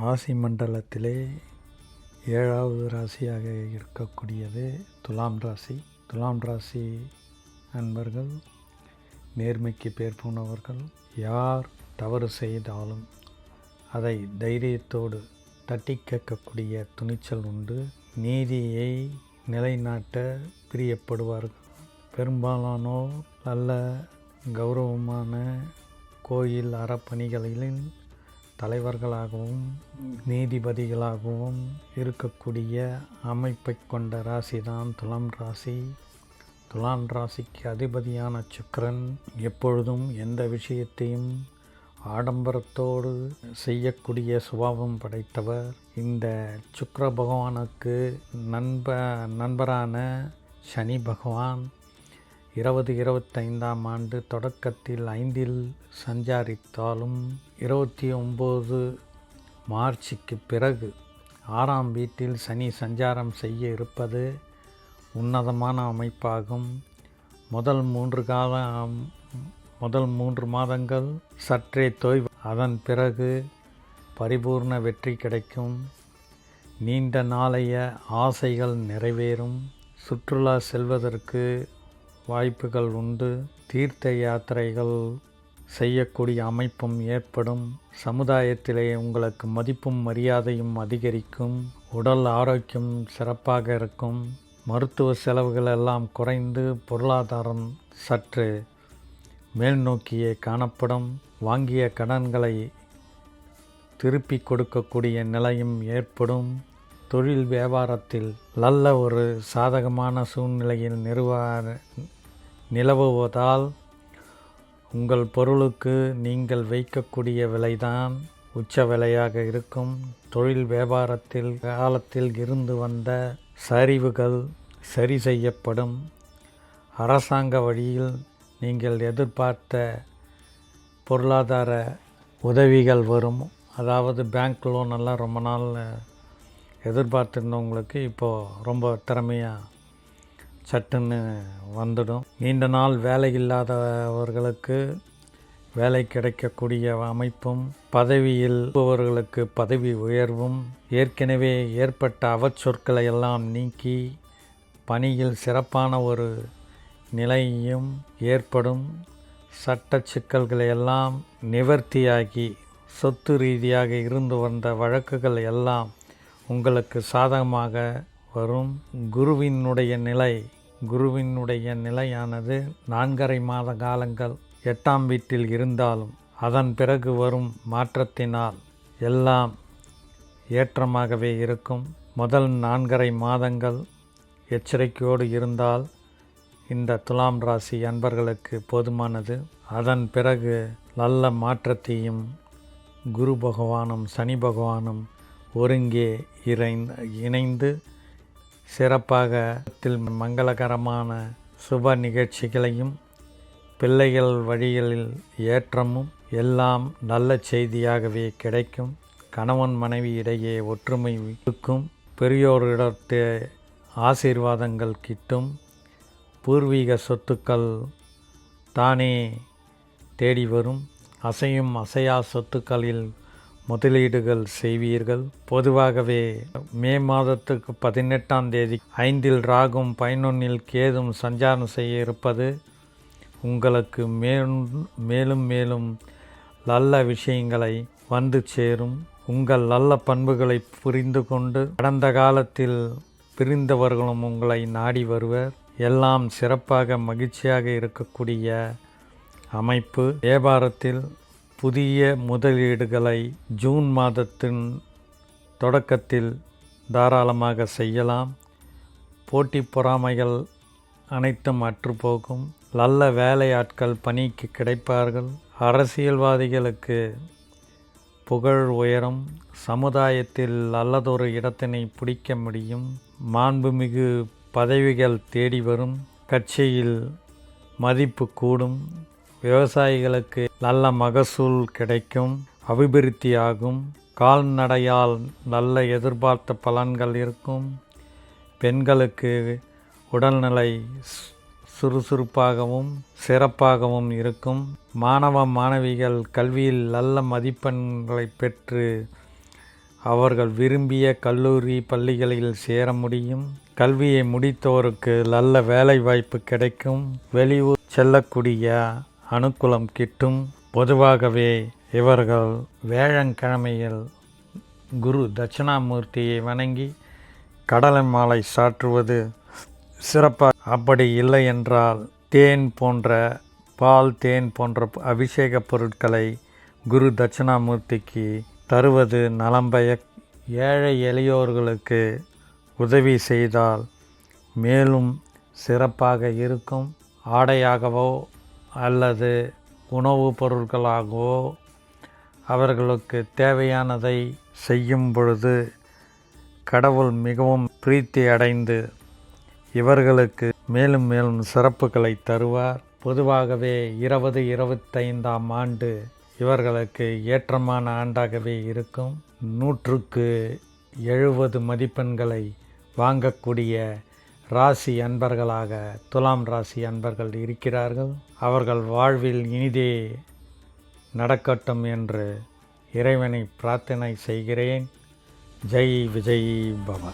ராசி மண்டலத்திலே ஏழாவது ராசியாக இருக்கக்கூடியது துலாம் ராசி. துலாம் ராசி அன்பர்கள் நேர்மைக்கு பேர் போனவர்கள் யார் தவறு செய்தாலும் அதை தைரியத்தோடு தட்டி கேட்கக்கூடிய துணிச்சல் உண்டு. நீதியை நிலைநாட்ட பிரியப்படுவார்கள். பெரும்பாலானோர் நல்ல கௌரவமான கோயில் அறப்பணிகளிலும் தலைவர்களாகவும் நீதிபதிகளாகவும் இருக்கக்கூடிய அமைப்பை கொண்ட ராசி தான் துலாம் ராசி. துலாம் ராசிக்கு அதிபதியான சுக்கிரன் எப்பொழுதும் எந்த விஷயத்தையும் ஆடம்பரத்தோடு செய்யக்கூடிய சுபாவம் படைத்தவர். இந்த சுக்கர பகவானுக்கு நண்ப நண்பரான சனி பகவான் இருபது இருபத்தைந்தாம் ஆண்டு தொடக்கத்தில் ஐந்தில் சஞ்சாரித்தாலும் இருபத்தி ஒம்பது மார்ச்சுக்கு பிறகு ஆறாம் வீட்டில் சனி சஞ்சாரம் செய்ய இருப்பது உன்னதமான அமைப்பாகும். முதல் மூன்று கால முதல் மூன்று மாதங்கள் சற்றே தொய்வு. அதன் பிறகு பரிபூர்ண வெற்றி கிடைக்கும். நீண்ட நாளைய ஆசைகள் நிறைவேறும். சுற்றுலா செல்வதற்கு வாய்ப்புகள் உண்டு. தீர்த்த யாத்திரைகள் செய்யக்கூடிய அமைப்பும் ஏற்படும். சமுதாயத்திலே உங்களுக்கு மதிப்பும் மரியாதையும் அதிகரிக்கும். உடல் ஆரோக்கியம் சிறப்பாக இருக்கும். மருத்துவ செலவுகள் எல்லாம் குறைந்து பொருளாதாரம் சற்று மேல் நோக்கியே காணப்படும். வாங்கிய கடன்களை திருப்பி கொடுக்கக்கூடிய நிலையும் ஏற்படும். தொழில் வியாபாரத்தில் நல்ல ஒரு சாதகமான சூழ்நிலையில் நிறுவ நிலவுவதால் உங்கள் பொருளுக்கு நீங்கள் வைக்கக்கூடிய விலைதான் உச்ச விலையாக இருக்கும். தொழில் வியாபாரத்தில் காலத்தில் இருந்து வந்த சரிவுகள் சரி செய்யப்படும். அரசாங்க வழியில் நீங்கள் எதிர்பார்த்த பொருளாதார உதவிகள் வரும். அதாவது பேங்க் லோன் எல்லாம் ரொம்ப நாள் எதிர்பார்த்துருந்தவங்களுக்கு இப்போது ரொம்ப திறமையாக சட்டுன்னு வந்துடும். நீண்ட நாள் வேலை இல்லாதவர்களுக்கு வேலை கிடைக்கக்கூடிய அமைப்பும் பதவியில் இருப்பவர்களுக்கு பதவி உயர்வும் ஏற்கனவே ஏற்பட்ட அவச்சொற்களை எல்லாம் நீக்கி பணியில் சிறப்பான ஒரு நிலையும் ஏற்படும். சட்ட சிக்கல்களை எல்லாம் நிவர்த்தியாகி சொத்து ரீதியாக இருந்து வந்த வழக்குகள் எல்லாம் உங்களுக்கு சாதகமாக வரும். குருவினுடைய நிலை குருவினுடைய நிலையானது நான்கரை மாத காலங்கள் எட்டாம் வீட்டில் இருந்தாலும் அதன் பிறகு வரும் மாற்றத்தினால் எல்லாம் ஏற்றமாகவே இருக்கும். முதல் நான்கரை மாதங்கள் எச்சரிக்கையோடு இருந்தால் இந்த துலாம் ராசி அன்பர்களுக்கு போதுமானது. அதன் பிறகு நல்ல மாற்றத்தையும் குரு பகவானும் சனி பகவானும் ஒருங்கே இறைந்து இணைந்து சிறப்பாக மங்களகரமான சுப நிகழ்ச்சிகளையும் பிள்ளைகள் வழிகளில் ஏற்றமும் எல்லாம் நல்ல செய்தியாகவே கிடைக்கும். கணவன் மனைவி இடையே ஒற்றுமை இருக்கும். பெரியோரிடத்து ஆசீர்வாதங்கள் கிட்டும். பூர்வீக சொத்துக்கள் தானே தேடி வரும். அசையும் அசையா சொத்துக்களில் முதலீடுகள் செய்வீர்கள். பொதுவாகவே மே மாதத்துக்கு பதினெட்டாம் தேதி ஐந்தில் ராகும் பதினொன்னில் கேதும் சஞ்சாரம் செய்ய இருப்பது உங்களுக்கு மேலும் மேலும் மேலும் நல்ல விஷயங்களை வந்து சேரும். உங்கள் நல்ல பண்புகளை புரிந்து கொண்டு கடந்த காலத்தில் பிரிந்தவர்களும் உங்களை நாடி வருவர். எல்லாம் சிறப்பாக மகிழ்ச்சியாக இருக்கக்கூடிய அமைப்பு. வியாபாரத்தில் புதிய முதலீடுகளை ஜூன் மாதத்தின் தொடக்கத்தில் தாராளமாக செய்யலாம். போட்டி பொறாமைகள் அனைத்தும் அற்றுப்போகும் நல்ல வேலையாட்கள் பணிக்கு கிடைப்பார்கள். அரசியல்வாதிகளுக்கு புகழ் உயரும். சமுதாயத்தில் நல்லதொரு இடத்தினை பிடிக்க முடியும். மாண்புமிகு பதவிகள் தேடி வரும். கட்சியில் மதிப்பு கூடும். விவசாயிகளுக்கு நல்ல மகசூல் கிடைக்கும் அபிவிருத்தியாகும் கால்நடையால் நல்ல எதிர்பார்த்த பலன்கள் இருக்கும். பெண்களுக்கு உடல்நிலை சுறுசுறுப்பாகவும் சிறப்பாகவும் இருக்கும். மாணவ மாணவிகள் கல்வியில் நல்ல மதிப்பெண்களை பெற்று அவர்கள் விரும்பிய கல்லூரி பள்ளிகளில் சேர முடியும். கல்வியை முடித்தோருக்கு நல்ல வேலை வாய்ப்பு கிடைக்கும். வெளியூர் செல்லக்கூடிய அனுகூலம் கிட்டும் பொதுவாகவே இவர்கள் வேழங்கிழமையில் குரு தட்சிணாமூர்த்தியை வணங்கி கடலை மாலை சாற்றுவது சிறப்பாக அப்படி இல்லை என்றால் தேன் போன்ற பால் தேன் போன்ற அபிஷேக பொருட்களை குரு தட்சிணாமூர்த்திக்கு தருவது நலம்பய ஏழை எளியோர்களுக்கு உதவி செய்தால் மேலும் சிறப்பாக இருக்கும். ஆடையாகவோ அல்லது உணவுப் பொருட்களாகவோ அவர்களுக்கு தேவையானதை செய்யும் பொழுது கடவுள் மிகவும் பிரீத்தி அடைந்து இவர்களுக்கு மேலும் மேலும் சிறப்புகளை தருவார். பொதுவாகவே இருபது இருபத்தைந்தாம் ஆண்டு இவர்களுக்கு ஏற்றமான ஆண்டாகவே இருக்கும். நூற்றுக்கு எழுபது மதிப்பெண்களை வாங்கக்கூடிய ராசி அன்பர்களாக துலாம் ராசி அன்பர்கள் இருக்கிறார்கள். அவர்கள் வாழ்வில் இனிதே நடக்கட்டும் என்று இறைவனை பிரார்த்தனை செய்கிறேன். ஜெய் விஜய் பவா